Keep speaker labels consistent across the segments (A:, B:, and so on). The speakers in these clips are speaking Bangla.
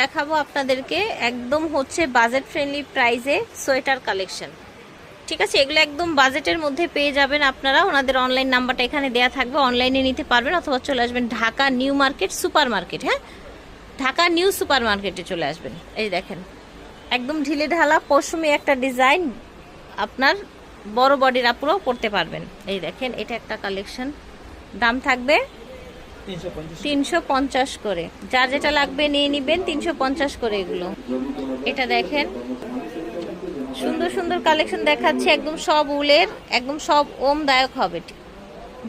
A: দেখাবো আপনাদেরকে। একদম হচ্ছে বাজেট ফ্রেন্ডলি প্রাইসে সোয়েটার কালেকশন ঠিক আছে? এগুলো একদম বাজেটের মধ্যে পেয়ে যাবেন আপনারা। ওনাদের অনলাইন নাম্বারটা এখানে দেয়া থাকবে। অনলাইনে নিতে পারবেন অথবা চলে আসবেন Dhaka new market super market হ্যাঁ? ঢাকা নিউ সুপার মার্কেটে চলে আসবেন। এই দেখেন, একদম ঢিলে ঢালা পশমি একটা ডিজাইন আপনার বড় বডির আপুরাও পড়তে পারবেন। এই দেখেন, এটা একটা কালেকশন দাম থাকবে
B: তিনশো পঞ্চাশ
A: করে। যার যেটা লাগবে নিয়ে নিবেন তিনশো পঞ্চাশ করে এগুলো। এটা দেখেন। সুন্দর সুন্দর কালেকশন দেখাচ্ছে একদম সব উলের একদম সব ওমদায়ক হবে।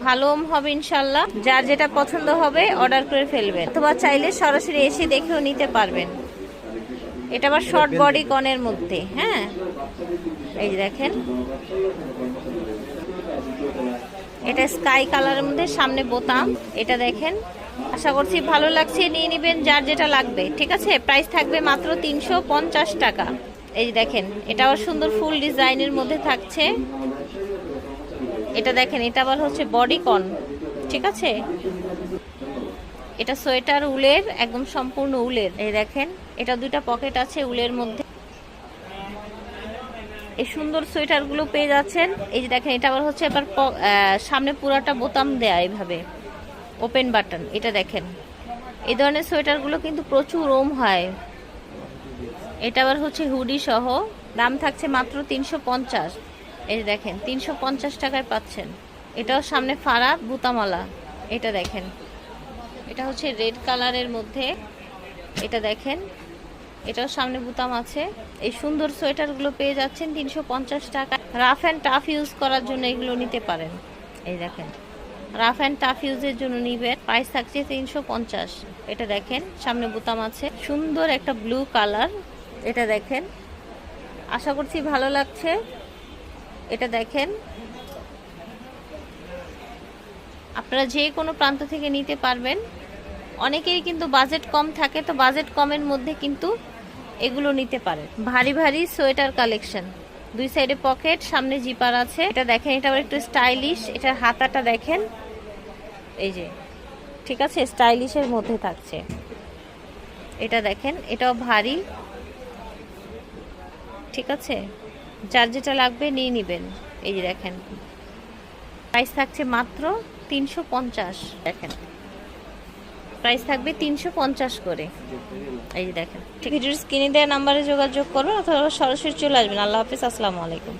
A: ভালো ওম হবে ইনশাল্লাহ। যার যেটা পছন্দ হবে অর্ডার করে ফেলবেন। অথবা চাইলে সরাসরি এসে দেখেও নিতে পারবেন। এটা আবার শর্ট বডি কনের মধ্যে হ্যাঁ? এই দেখেন। এটা স্কাই কালারের মধ্যে, সামনে বোতাম, এটা দেখেন। আশা করছি ভালো লাগছে, নিয়ে নেবেন যার যেটা লাগবে, ঠিক আছে? প্রাইস থাকবে মাত্র তিনশো পঞ্চাশ টাকা। এই দেখেন, এটা আবার সুন্দর ফুল ডিজাইনের মধ্যে থাকছে। এটা দেখেন, এটা আবার হচ্ছে বডি কন ঠিক আছে? এটা সোয়েটার উলের, একদম সম্পূর্ণ উলের। এই দেখেন, এটা দুইটা পকেট আছে উলের মধ্যে। এই সুন্দর সোয়েটারগুলো পেয়ে যাচ্ছেন। এই যে দেখেন, এটা আবার হচ্ছে এবার সামনে পুরাটা বোতাম দেয়া এইভাবে। ওপেন বাটন এটা দেখেন। এই ধরনের সোয়েটারগুলো কিন্তু প্রচুর ওম হয়। এটা আবার হচ্ছে হুডি সহ। দাম থাকছে মাত্র তিনশো পঞ্চাশ। এই যে দেখেন, তিনশো পঞ্চাশ টাকায় পাচ্ছেন। এটাও সামনে ফাড়া বুতামালা এটা দেখেন। এটা হচ্ছে রেড কালারের মধ্যে। এটা দেখেন। এটাও সামনে বুতাম আছে। এই সুন্দর সোয়েটারগুলো পেয়ে যাচ্ছেন তিনশো পঞ্চাশ টাকা। রাফ অ্যান্ড টাফ ইউজ করার জন্য এগুলো নিতে পারেন। এই দেখেন। রাফ অ্যান্ড টাফ ইউজের জন্য নিবেন। প্রাইস থাকছে তিনশো পঞ্চাশ। এটা দেখেন, সামনে বুতাম আছে। সুন্দর একটা ব্লু কালার। এটা দেখেন। আশা করছি ভালো লাগছে। এটা দেখেন। আপনারা যে কোনো প্রান্ত থেকে নিতে পারবেন। অনেকেই কিন্তু বাজেট কম থাকে, তো বাজেট কমের মধ্যে কিন্তু এগুলো নিতে পারেন ভারী ভারী সোয়েটার কালেকশন। দুই সাইডে পকেট, সামনে জিপার আছে। এটা দেখেন, এটা আবার একটু স্টাইলিশ। এটার হাতাটা দেখেন। এই যে, ঠিক আছে, স্টাইলিশের মধ্যে থাকছে। এটা দেখেন, এটাও ভারী। ঠিক আছে? যার যেটা লাগবে নিয়ে নেবেন। এই যে দেখেন প্রাইস থাকছে মাত্র তিনশো পঞ্চাশ। দেখেন। প্রাইস থাকবে তিনশো পঞ্চাশ করে। এই যে দেখেন ভিডিওর স্ক্রিনে দেওয়া নাম্বারে যোগাযোগ করবেন অথবা সরাসরি চলে আসবেন। আল্লাহ হাফিজ, আসসালামু আলাইকুম।